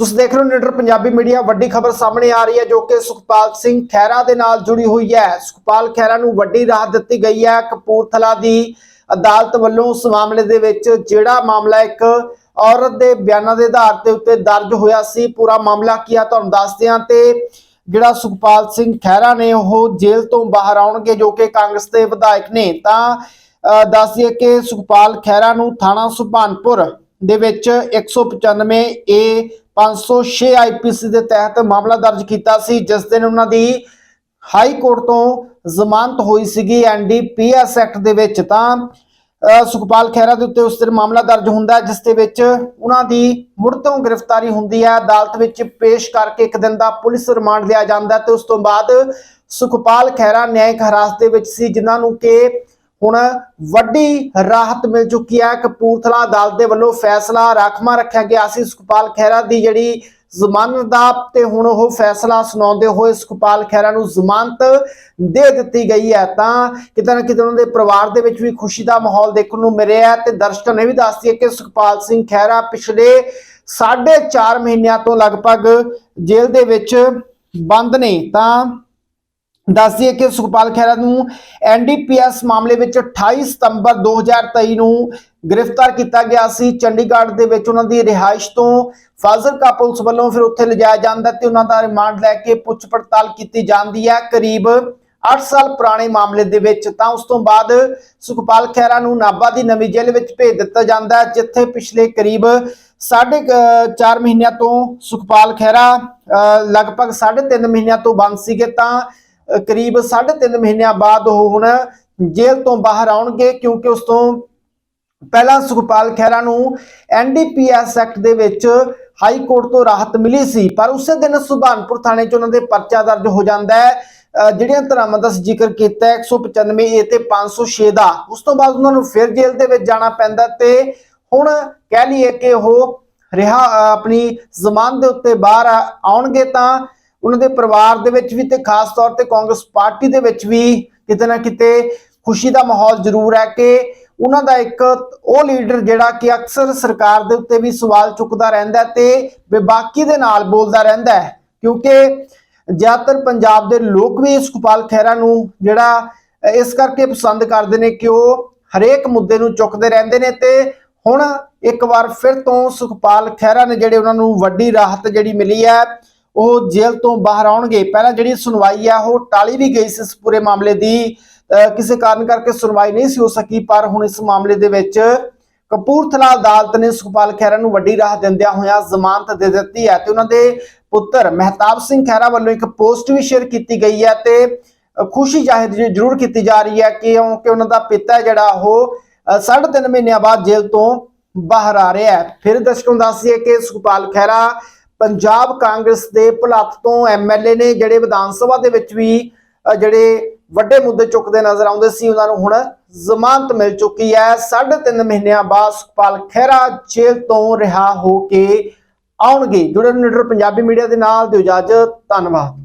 ਤੁਸੀਂ ਦੇਖ ਰਹੇ ਹੋ ਨਿਡਰ ਪੰਜਾਬੀ ਮੀਡੀਆ ਵੱਡੀ ਖਬਰ ਸਾਹਮਣੇ ਆ ਰਹੀ ਹੈ ਜੋ ਕਿ ਸੁਖਪਾਲ ਸਿੰਘ ਖਹਿਰਾ ਦੇ ਨਾਲ ਜੁੜੀ ਹੋਈ ਹੈ। ਸੁਖਪਾਲ ਖਹਿਰਾ ਨੂੰ ਵੱਡੀ ਰਾਹਤ ਦਿੱਤੀ ਗਈ ਹੈ ਕਪੂਰਥਲਾ ਦੀ ਅਦਾਲਤ ਵੱਲੋਂ ਉਸ ਮਾਮਲੇ ਦੇ ਵਿੱਚ ਜਿਹੜਾ ਮਾਮਲਾ ਇੱਕ ਔਰਤ ਦੇ ਬਿਆਨਾਂ ਦੇ ਆਧਾਰ ਤੇ ਉੱਤੇ ਦਰਜ ਹੋਇਆ ਸੀ। ਪੂਰਾ ਮਾਮਲਾ ਕੀ ਆ ਤੁਹਾਨੂੰ ਦੱਸਦੇ ਹਾਂ ਤੇ ਜਿਹੜਾ ਸੁਖਪਾਲ ਸਿੰਘ ਖਹਿਰਾ ਨੇ ਉਹ ਜੇਲ੍ਹ ਤੋਂ ਬਾਹਰ ਆਉਣਗੇ ਜੋ ਕਿ ਕਾਂਗਰਸ ਦੇ ਵਿਧਾਇਕ ਨੇ। ਤਾਂ ਅਹ, ਦੱਸ ਦਈਏ ਕਿ ਸੁਖਪਾਲ ਖਹਿਰਾ ਨੂੰ ਥਾਣਾ ਸੁਭਾਨਪੁਰ ਦੇ ਵਿੱਚ 195 ਏ 506 ਆਈਪੀਸੀ ਦੇ ਤਹਿਤ ਮਾਮਲਾ ਦਰਜ ਕੀਤਾ ਸੀ, ਜਿਸ ਦਿਨ ਉਹਨਾਂ ਦੀ ਹਾਈ ਕੋਰਟ ਤੋਂ ਜ਼ਮਾਨਤ ਹੋਈ ਸੀਗੀ ਐਨਡੀਪੀਐਸ ਐਕਟ ਦੇ ਵਿੱਚ। ਤਾਂ ਸੁਖਪਾਲ ਖਹਿਰਾ ਦੇ ਉੱਤੇ ਉਸ ਦਿਨ ਮਾਮਲਾ ਦਰਜ ਹੁੰਦਾ ਜਿਸ ਦੇ ਵਿੱਚ ਉਹਨਾਂ ਦੀ ਮੁੜ ਤੋਂ ਗ੍ਰਿਫਤਾਰੀ ਹੁੰਦੀ ਹੈ, ਅਦਾਲਤ ਵਿੱਚ ਪੇਸ਼ ਕਰਕੇ ਇੱਕ ਦਿਨ ਦਾ ਪੁਲਿਸ ਰਿਮਾਂਡ ਲਿਆ ਜਾਂਦਾ ਹੈ ਤੇ ਉਸ ਤੋਂ ਬਾਅਦ ਸੁਖਪਾਲ ਖਹਿਰਾ ਨਿਆਇਕ ਹਿਰਾਸਤ ਦੇ ਵਿੱਚ ਸੀ, ਜਿਨ੍ਹਾਂ ਨੂੰ ਕਿ ਹੁਣ ਵੱਡੀ ਰਾਹਤ ਮਿਲ ਚੁੱਕੀ ਹੈ। ਕਪੂਰਥਲਾ ਅਦਾਲਤ ਦੇ ਵੱਲੋਂ ਫੈਸਲਾ ਰਾਖਵਾਂ ਰੱਖਿਆ ਗਿਆ ਸੀ। ਸੁਖਪਾਲ ਖਹਿਰਾ ਦੀ ਜਿਹੜੀ ਜ਼ਮਾਨਤ ਦਾ ਤੇ ਹੁਣ ਉਹ ਫੈਸਲਾ ਸੁਣਾਉਂਦੇ ਹੋਏ ਸੁਖਪਾਲ ਖਹਿਰਾ ਨੂੰ ਜ਼ਮਾਨਤ ਦੇ ਦਿੱਤੀ ਗਈ ਹੈ। ਤਾਂ ਕਿਤੇ ਨਾ ਕਿਤੇ ਉਹਨਾਂ ਦੇ ਪਰਿਵਾਰ ਦੇ ਵਿੱਚ ਵੀ ਖੁਸ਼ੀ ਦਾ ਮਾਹੌਲ ਦੇਖਣ ਨੂੰ ਮਿਲਿਆ ਹੈ ਤੇ ਦਰਸ਼ਕਾਂ ਨੇ ਵੀ ਦੱਸਦੀ ਹੈ ਕਿ ਸੁਖਪਾਲ ਸਿੰਘ ਖਹਿਰਾ ਪਿਛਲੇ 4.5 ਮਹੀਨਿਆਂ ਤੋਂ ਲਗਭਗ ਜੇਲ੍ਹ ਦੇ ਵਿੱਚ ਬੰਦ ਨੇ। ਤਾਂ ਦੱਸ ਦਈਏ ਕਿ ਸੁਖਪਾਲ ਖਹਿਰਾ ਨੂੰ ਐਨਡੀਪੀਐਸ ਮਾਮਲੇ ਵਿੱਚ 28 ਸਤੰਬਰ 2023 ਨੂੰ ਗ੍ਰਿਫਤਾਰ ਕੀਤਾ ਗਿਆ ਸੀ। ਚੰਡੀਗੜ੍ਹ ਦੇ ਵਿੱਚ ਉਹਨਾਂ ਦੀ ਰਿਹਾਇਸ਼ ਤੋਂ ਫਾਜ਼ਿਲਕਾ ਪੁਲਿਸ ਵੱਲੋਂ ਫਿਰ ਉੱਥੇ ਲਿਜਾਇਆ ਜਾਂਦਾ ਤੇ ਉਹਨਾਂ ਦਾ ਰਿਮਾਂਡ ਲੈ ਕੇ ਪੁੱਛ ਪੜਤਾਲ ਕੀਤੀ ਜਾਂਦੀ ਹੈ। ਕਰੀਬ 8 ਸਾਲ ਪੁਰਾਣੇ ਮਾਮਲੇ ਦੇ ਵਿੱਚ ਤਾਂ ਉਸ ਤੋਂ ਬਾਅਦ ਸੁਖਪਾਲ ਖਹਿਰਾ ਨੂੰ ਨਾਭਾ ਦੀ ਨਵੀਂ ਜੇਲ੍ਹ ਵਿੱਚ ਭੇਜ ਦਿੱਤਾ ਜਾਂਦਾ ਹੈ ਜਿੱਥੇ ਪਿਛਲੇ ਕਰੀਬ ਸਾਢੇ 4 ਮਹੀਨਿਆਂ ਤੋਂ ਸੁਖਪਾਲ ਖਹਿਰਾ ਅਹ, ਲਗਭਗ 3.5 ਮਹੀਨਿਆਂ ਤੋਂ ਬੰਦ ਸੀਗੇ। ਤਾਂ ਕਰੀਬ 3.5 ਮਹੀਨਿਆਂ ਬਾਅਦ ਉਹ ਹੁਣ ਜੇਲ੍ਹ ਤੋਂ ਬਾਹਰ ਆਉਣਗੇ ਕਿਉਂਕਿ ਉਸ ਤੋਂ ਪਹਿਲਾਂ ਸੁਖਪਾਲ ਖਹਿਰਾ ਨੂੰ ਐਨਡੀਪੀਐਸ ਐਕਟ ਦੇ ਵਿੱਚ ਹਾਈ ਕੋਰਟ ਤੋਂ ਰਾਹਤ ਮਿਲੀ ਸੀ। ਪਰ ਉਸੇ ਦਿਨ ਸੁਭਾਨਪੁਰ ਥਾਣੇ 'ਚ ਉਹਨਾਂ ਦੇ ਪਰਚਾ ਦਰਜ ਹੋ ਜਾਂਦਾ ਹੈ। ਅਹ ਜਿਹੜੀਆਂ ਧਰਾਵਾਂ ਦਾ ਜ਼ਿਕਰ ਕੀਤਾ ਹੈ 195 ਏ ਤੇ 506 ਦਾ, ਉਸ ਤੋਂ ਬਾਅਦ ਉਹਨਾਂ ਨੂੰ ਫਿਰ ਜੇਲ੍ਹ ਦੇ ਵਿੱਚ ਜਾਣਾ ਪੈਂਦਾ ਤੇ ਹੁਣ ਕਹਿ ਲਈਏ ਕਿ ਉਹ ਰਿਹਾ ਆਪਣੀ ਜ਼ਮਾਨ ਦੇ ਉੱਤੇ ਬਾਹਰ ਆਉਣਗੇ ਤਾਂ ਉਹਨਾਂ ਦੇ ਪਰਿਵਾਰ ਦੇ ਵਿੱਚ ਵੀ ਤੇ ਖਾਸ ਤੌਰ ਤੇ ਕਾਂਗਰਸ ਪਾਰਟੀ ਦੇ ਵਿੱਚ ਵੀ ਕਿਤੇ ਨਾ ਕਿਤੇ ਖੁਸ਼ੀ ਦਾ ਮਾਹੌਲ ਜ਼ਰੂਰ ਹੈ ਕਿ ਉਹਨਾਂ ਦਾ ਇੱਕ ਉਹ ਲੀਡਰ ਜਿਹੜਾ ਕਿ ਅਕਸਰ ਸਰਕਾਰ ਦੇ ਉੱਤੇ ਵੀ ਸਵਾਲ ਚੁੱਕਦਾ ਰਹਿੰਦਾ ਹੈ ਤੇ ਬੇਬਾਕੀ ਦੇ ਨਾਲ ਬੋਲਦਾ ਰਹਿੰਦਾ ਹੈ, ਕਿਉਂਕਿ ਜ਼ਿਆਦਾਤਰ ਪੰਜਾਬ ਦੇ ਲੋਕ ਵੀ ਸੁਖਪਾਲ ਖਹਿਰਾ ਨੂੰ ਜਿਹੜਾ ਇਸ ਕਰਕੇ ਪਸੰਦ ਕਰਦੇ ਨੇ ਕਿ ਉਹ ਹਰੇਕ ਮੁੱਦੇ ਨੂੰ ਚੁੱਕਦੇ ਰਹਿੰਦੇ ਨੇ ਤੇ ਹੁਣ ਇੱਕ ਵਾਰ ਫਿਰ ਤੋਂ ਸੁਖਪਾਲ ਖਹਿਰਾ ਨੇ ਜਿਹੜੇ ਉਹਨਾਂ ਨੂੰ ਵੱਡੀ ਰਾਹਤ ਜਿਹੜੀ ਮਿਲੀ ਹੈ ਉਹ ਜੇਲ੍ਹ ਤੋਂ ਬਾਹਰ ਆਉਣਗੇ। ਪਹਿਲਾਂ ਜਿਹੜੀ ਸੁਣਵਾਈ ਆ ਉਹ ਟਾਲੀ ਵੀ ਗਈ ਸੀ ਇਸ ਪੂਰੇ ਮਾਮਲੇ ਦੀ। ਅ, ਕਿਸੇ ਕਾਰਨ ਕਰਕੇ ਸੁਣਵਾਈ ਨਹੀਂ ਸੀ ਹੋ ਸਕੀ ਪਰ ਹੁਣ ਇਸ ਮਾਮਲੇ ਦੇ ਵਿੱਚ ਕਪੂਰਥਲਾ ਅਦਾਲਤ ਨੇ ਸੁਖਪਾਲ ਖਹਿਰਾ ਨੂੰ ਵੱਡੀ ਰਾਹਤ ਦਿੰਦਿਆਂ ਹੋਇਆ ਜ਼ਮਾਨਤ ਦੇ ਦਿੱਤੀ ਹੈ ਤੇ ਉਹਨਾਂ ਦੇ ਪੁੱਤਰ ਮਹਿਤਾਬ ਸਿੰਘ ਖਹਿਰਾ ਵੱਲੋਂ ਇੱਕ ਪੋਸਟ ਵੀ ਸ਼ੇਅਰ ਕੀਤੀ ਗਈ ਹੈ ਤੇ ਖੁਸ਼ੀ ਜ਼ਾਹਿਰ ਜ਼ਰੂਰ ਕੀਤੀ ਜਾ ਰਹੀ ਹੈ ਕਿ ਕਿਉਂਕਿ ਉਹਨਾਂ ਦਾ ਪਿਤਾ ਜਿਹੜਾ ਉਹ ਅ, ਸਾਢੇ ਤਿੰਨ ਮਹੀਨਿਆਂ ਬਾਅਦ ਜੇਲ੍ਹ ਤੋਂ ਬਾਹਰ ਆ ਰਿਹਾ ਹੈ। ਫਿਰ ਦਰਸ਼ਕਾਂ ਨੂੰ ਦੱਸ ਦਈਏ ਕਿ ਸੁਖਪਾਲ ਖਹਿਰਾ ਪੰਜਾਬ ਕਾਂਗਰਸ ਦੇ ਭੁਲੱਥ ਤੋਂ ਐਮਐਲਏ ਨੇ ਜਿਹੜੇ ਵਿਧਾਨ ਸਭਾ ਦੇ ਵਿੱਚ ਵੀ ਜਿਹੜੇ ਵੱਡੇ ਮੁੱਦੇ ਚੁੱਕਦੇ ਨਜ਼ਰ ਆਉਂਦੇ ਸੀ, ਉਹਨਾਂ ਨੂੰ ਹੁਣ ਜ਼ਮਾਨਤ ਮਿਲ ਚੁੱਕੀ ਹੈ। ਸਾਢੇ ਤਿੰਨ ਮਹੀਨਿਆਂ ਬਾਅਦ ਸੁਖਪਾਲ ਖਹਿਰਾ ਜੇਲ੍ਹ ਤੋਂ ਰਿਹਾ ਹੋ ਕੇ ਆਉਣਗੇ। ਜੁੜੇ ਨਿਡਰ ਪੰਜਾਬੀ ਮੀਡੀਆ ਦੇ ਨਾਲ, ਦਿਓ ਇਜਾਜ਼ਤ, ਧੰਨਵਾਦ।